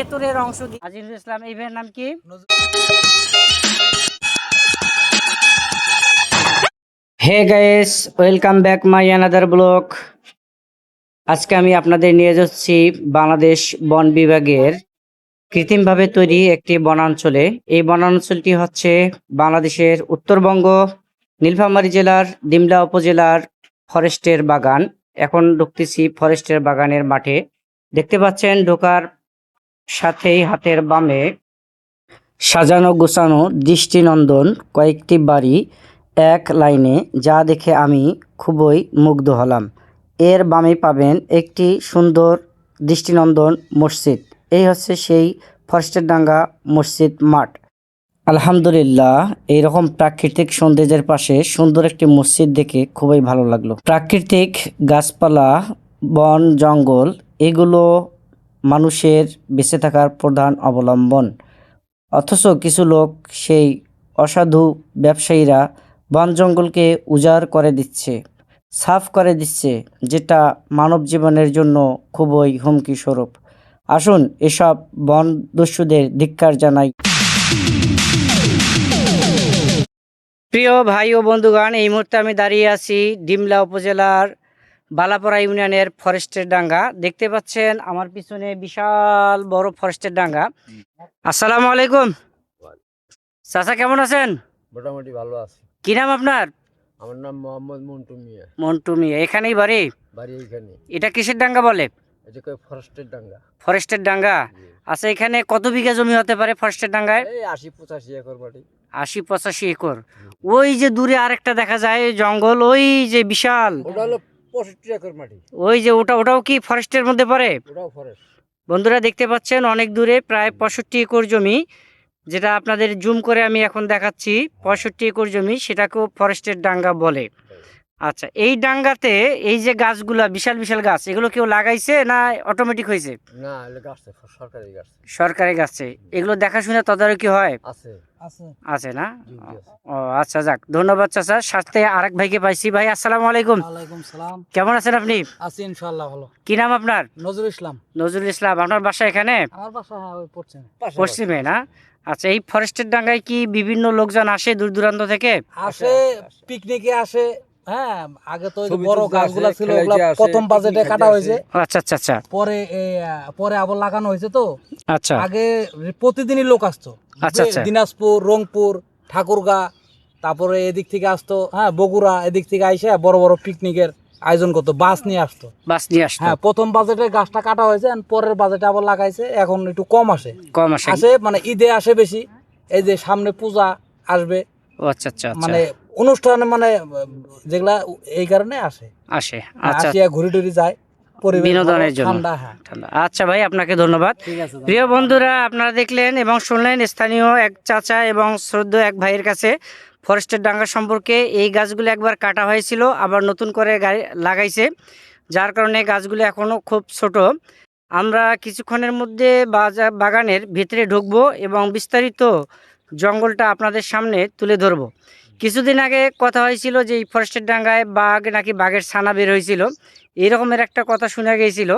ভেতরের অংশ দিয়ে। আজিজুল ইসলাম, এই ভাইয়ের নাম কি? Hey guys, welcome back my another blog. আজকে আমি আপনাদের নিয়ে যাচ্ছি বাংলাদেশ বন বিভাগের কৃত্রিমভাবে তৈরি একটি বনাঞ্চলে। এই বনাঞ্চলটি হচ্ছে বাংলাদেশের উত্তরবঙ্গ, নীলফামারী জেলার, ডিমলা উপজেলার ফরেস্টের বাগান। এখন ঢুকতেছি ফরেস্টের বাগানের মাঠে। দেখতে পাচ্ছেন ঢোকার সাথেই হাতের বামে সাজানো গোছানো দৃষ্টিনন্দন, কয়েকটি বাড়ি, এক লাইনে, যা দেখে আমি খুবই মুগ্ধ হলাম। এর বামে পাবেন একটি সুন্দর দৃষ্টিনন্দন মসজিদ। এই হচ্ছে সেই ফরেস্টের ডাঙ্গা মসজিদ মাঠ। আলহামদুলিল্লাহ, এইরকম প্রাকৃতিক সৌন্দর্যের পাশে সুন্দর একটি মসজিদ দেখে খুবই ভালো লাগল। প্রাকৃতিক গাছপালা, বন, জঙ্গল, এগুলো মানুষের বেঁচে থাকার প্রধান অবলম্বন। অথচ কিছু লোক সেই অসাধু ব্যবসায়ীরা বন জঙ্গলকে উজাড় করে দিচ্ছে, সাফ করে দিচ্ছে, যেটা মানব জীবনের জন্য খুবই হুমকি স্বরূপ আসুন এসব বন দস্যুদের ধিক্কার জানাই। প্রিয় ভাই ও বন্ধুগণ, এই মুহূর্তে আমি দাঁড়িয়ে আছি ডিমলা উপজেলার বালাপাড়া ইউনিয়নের ফরেস্টের ডাঙ্গা। দেখতে পাচ্ছেন আমার পিছনে বিশাল বড় ফরেস্টের ডাঙ্গা। আসসালামু আলাইকুম। চাচা কেমন আছেন? মোটামুটি ভালো আছে। কি নাম আপনার? আমার নাম মোহাম্মদ মন্টু মিয়া। মন্টু মিয়া। এখানেই বাড়ি? বাড়ি এইখানে এটা কিসের ডাঙ্গা বলে? এটা কয় ফরেস্টের ডাঙ্গা? ফরেস্টের ডাঙ্গা। আচ্ছা এখানে কত বিঘা জমি হতে পারে ফরেস্টের ডাঙ্গায়? এই আশি পঁচাশি একর মাটি আশি পঁচাশি একর। ওই যে দূরে আরেকটা দেখা যায় জঙ্গল ওই যে বিশাল। ওটা হলো পঁয়ষট্টি একর মাটি। ওই যে ওটা ওটাও কি ফরেস্টের মধ্যে পড়ে? ওটাও ফরেস্ট বন্ধুরা দেখতে পাচ্ছেন অনেক দূরে প্রায় পঁয়ষট্টি একর জমি যেটা আপনাদের জুম করে আমি এখন দেখাচ্ছি। পঁয়ষট্টি একর জমি সেটাকেও ফরেস্টের ডাঙ্গা বলে। আচ্ছা এই ডাঙ্গাতে এই যে গাছগুলা বিশাল বিশাল গাছ এগুলো কেউ লাগাইছে না অটোমেটিক হয়েছে? না এলে গাছ সরকারি গাছ সরকারি গাছে এগুলো দেখাশোনা তদারকি হয়? আছে। আছে। আছে না। ও আচ্ছা যাক ধন্যবাদ চাচা। সাথে আরেক ভাইকে পাইছি। ভাই আসসালামু আলাইকুম। ওয়ালাইকুম সালাম। কেমন আছেন আপনি? আছি ইনশাআল্লাহ ভালো। কি নাম আপনার? নজরুল ইসলাম। নজরুল ইসলাম আপনার বাসা এখানে? আমার বাসা হ্যাঁ ওই পড়ছেন পশ্চিমে না? আচ্ছা এই ফরেস্টের ডাঙ্গায় কি বিভিন্ন লোকজন আসে দূর দূরান্ত থেকে আসে। পিকনিকে আসে হ্যাঁ আগে তো বড় গাছগুলো ছিল প্রথম বাজেটে কাটা হয়েছে। আচ্ছা আচ্ছা আচ্ছা। পরে পরে আবার লাগানো হয়েছে তো। আচ্ছা। আগে প্রতিদিনই লোক আসতো আচ্ছা, আচ্ছা। দিনাজপুর রংপুর ঠাকুরগা তারপরে এদিক থেকে আসতো হ্যাঁ বগুড়া এদিক থেকে আইসে বড় বড় পিকনিকের আয়োজন করতো বাস নিয়ে আসতো। বাস নিয়ে আসতো। হ্যাঁ প্রথম বাজেটে গাছটা কাটা হয়েছে পরের বাজেটে আবার লাগাইছে এখন একটু কম আসে। কম আসে। আসে মানে ঈদে আসে বেশি এই যে সামনে পূজা আসবে। আচ্ছা আচ্ছা আচ্ছা। মানে অনুষ্ঠানে মানে যেগুলা এই কারণে আসে। আসে আচ্ছা। আসিয়া ঘুরি টুরি যায় বিনোদনের জন্য। হ্যাঁ। আচ্ছা ভাই আপনাকে ধন্যবাদ। প্রিয় বন্ধুরা আপনারা দেখলেন এবং শুনলেন স্থানীয় এক চাচা এবং শ্রদ্ধ এক ভাইয়ের কাছে ফরেস্টের ডাঙ্গা সম্পর্কে এই গাছগুলো একবার কাটা হয়েছিল আবার নতুন করে লাগাইছে যার কারণে গাছগুলো এখনও খুব ছোট। আমরা কিছুক্ষণের মধ্যে বাগানের ভিতরে ঢুকবো এবং বিস্তারিত জঙ্গলটা আপনাদের সামনে তুলে ধরবো। কিছুদিন আগে কথা হয়েছিল যে এই ফরেস্টের ডাঙ্গায় বাঘ নাকি বাঘের ছানা বের হয়েছিল। এরকমের একটা কথা শোনা গিয়েছিল।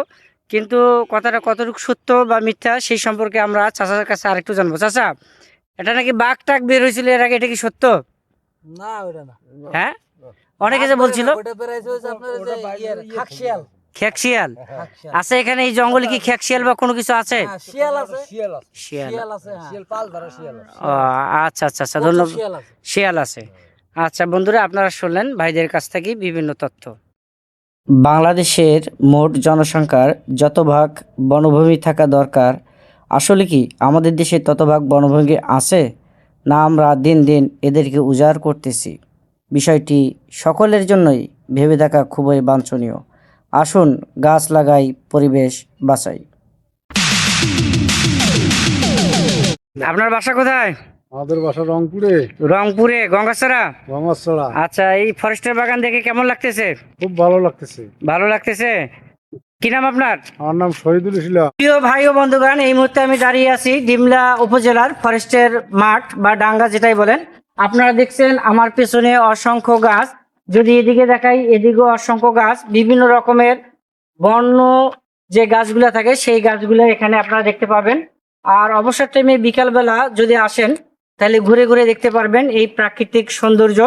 কিন্তু কথাটা কতটুকু সত্য বা মিথ্যা সেই সম্পর্কে আমরা চাচার কাছে আরেকটু জানব। চাচা এটা নাকি বাঘ টাক বের হয়েছিল এর আগে? এটা কি সত্য? না ওটা না। হ্যাঁ? অনেকে যে বলছিল ওটা আপনার খাকশিয়াল। খেকশিয়াল? খাকশিয়াল। আছে এখানে এই জঙ্গলে কি খেকশিয়াল বা কোনো কিছু আছে? হ্যাঁ, শিয়াল আছে। শিয়াল আছে। শিয়াল। শিয়াল আছে হ্যাঁ। শিয়াল পাল ধরা শিয়াল আছে। আচ্ছা আচ্ছা আচ্ছা ধন্যবাদ। শিয়াল আছে। শিয়াল আছে। আচ্ছা বন্ধুরা আপনারা শুনলেন ভাইদের কাছ থেকে বিভিন্ন তথ্য। বাংলাদেশের মোট জনসংখ্যার যত ভাগ বনভূমি থাকা দরকার আসলে কি আমাদের দেশে তত ভাগ বনভূমি আছে? না আমরা দিন দিন এদেরকে উজাড় করতেছি। বিষয়টি সকলের জন্যই ভেবে দেখা খুবই বাঞ্ছনীয়। আসুন গাছ লাগাই পরিবেশ বাঁচাই। আপনার বাসা কোথায়? আমাদের বাসা রংপুরে। রংপুরে গঙ্গাছড়া? গঙ্গাছড়া। আচ্ছা এই ফরেস্টের বাগান দেখে কেমন লাগতেছে? খুব ভালো লাগতেছে। ভালো লাগতেছে? কি নাম আপনার? আমার নাম শহীদুল ইসলাম। প্রিয় ভাই ও বন্ধুগণ এই মুহূর্তে আমি দাঁড়িয়ে আছি ডিমলা উপজেলার ফরেস্টের মাঠ বা ডাঙ্গা যেটাই বলেন। আপনারা দেখছেন আমার পেছনে অসংখ্য গাছ। যদি এদিকে দেখাই, এদিকেও অসংখ্য গাছ, বিভিন্ন রকমের বন্য যে গাছগুলো থাকে, সেই গাছগুলো এখানে আপনারা দেখতে পাবেন। আর অবসর টাইমে বিকালবেলা যদি আসেন, তাহলে ঘুরে ঘুরে দেখতে পারবেন এই প্রাকৃতিক সৌন্দর্য।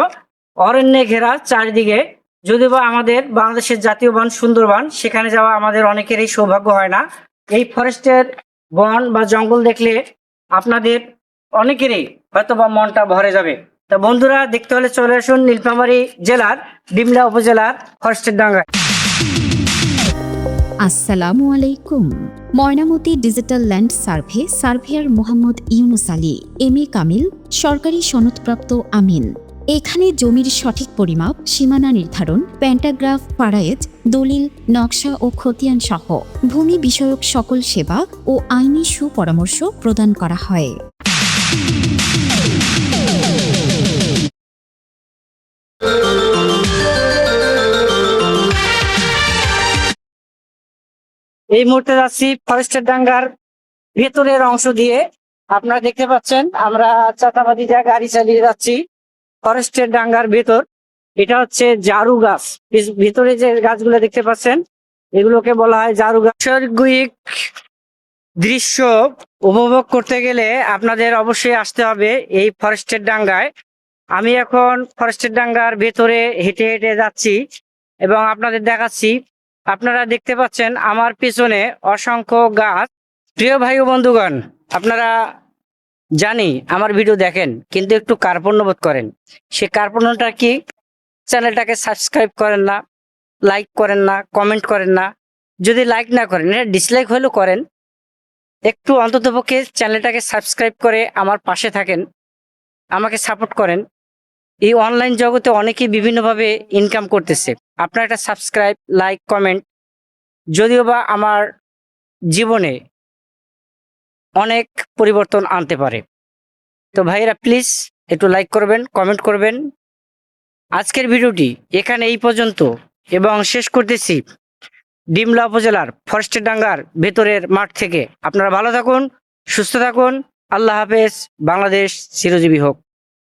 অরণ্যে ঘেরা চারিদিকে, যদিও বা আমাদের বাংলাদেশের জাতীয় বন সুন্দরবন, সেখানে যাওয়া আমাদের অনেকেরই সৌভাগ্য হয় না। এই ফরেস্টের বন বা জঙ্গল দেখলে আপনাদের অনেকেরই হয়তো বা মনটা ভরে যাবে। তা বন্ধুরা, দেখতে হলে চলে আসুন নীলফামারী জেলার ডিমলা উপজেলার ফরেস্টের ডাঙ্গায় আসসালামু আলাইকুম। Mainamati digital land survey surveyor Mohammad Yunus Ali, M A Kamil, সরকারি সনদপ্রাপ্ত আমিন। এখানে জমির সঠিক পরিমাপ, সীমানা নির্ধারণ প্যান্টাগ্রাফ পারায়েজ দলিল, নকশা ও খতিয়ান সহ ভূমি বিষয়ক সকল সেবা ও আইনি সুপরামর্শ প্রদান করা হয়। এই মুহূর্তে যাচ্ছি ফরেস্টের ডাঙ্গার ভেতরের অংশ দিয়ে। আপনারা দেখতে পাচ্ছেন, আমরা চাতাবাদি যা গাড়ি চালিয়ে যাচ্ছি ফরেস্টের ডাঙ্গার ভেতর। এটা হচ্ছে জারু গাছ। ভিতরে যে গাছগুলো দেখতে পাচ্ছেন, এগুলোকে বলা হয় জারু গাছ। দৃশ্য উপভোগ করতে গেলে আপনাদের অবশ্যই আসতে হবে এই ফরেস্টের ডাঙ্গায়। আমি এখন ফরেস্টের ডাঙ্গার ভেতরে হেঁটে হেঁটে যাচ্ছি এবং আপনাদের দেখাচ্ছি আপনারা দেখতে পাচ্ছেন আমার পিছনে অসংখ্য গাছ। প্রিয় ভাই বন্ধুগণ, আপনারা জানি আমার ভিডিও দেখেন, কিন্তু একটু কার্পণ্য বোধ করেন। সে কার্পণ্যটা কি? চ্যানেলটাকে সাবস্ক্রাইব করেন না, লাইক করেন না, কমেন্ট করেন না। যদি লাইক না করেন, এটা ডিসলাইক হলেও করেন। একটু অন্ততপক্ষে চ্যানেলটাকে সাবস্ক্রাইব করে আমার পাশে থাকেন, আমাকে সাপোর্ট করেন। এই অনলাইন জগতে অনেকেই বিভিন্নভাবে ইনকাম করতেছে। আপনার একটা সাবস্ক্রাইব লাইক কমেন্ট যদিও বা আমার জীবনে অনেক পরিবর্তন আনতে পারে। তো ভাইয়েরা প্লিজ একটু লাইক করবেন কমেন্ট করবেন। আজকের ভিডিওটি এখানে এই পর্যন্ত এবং শেষ করতেছি ডিমলা উপজেলার ফরেস্টের ডাঙ্গার ভেতরের মাঠ থেকে। আপনারা ভালো থাকুন, সুস্থ থাকুন, আল্লাহ হাফেজ, বাংলাদেশ চিরজীবী হোক।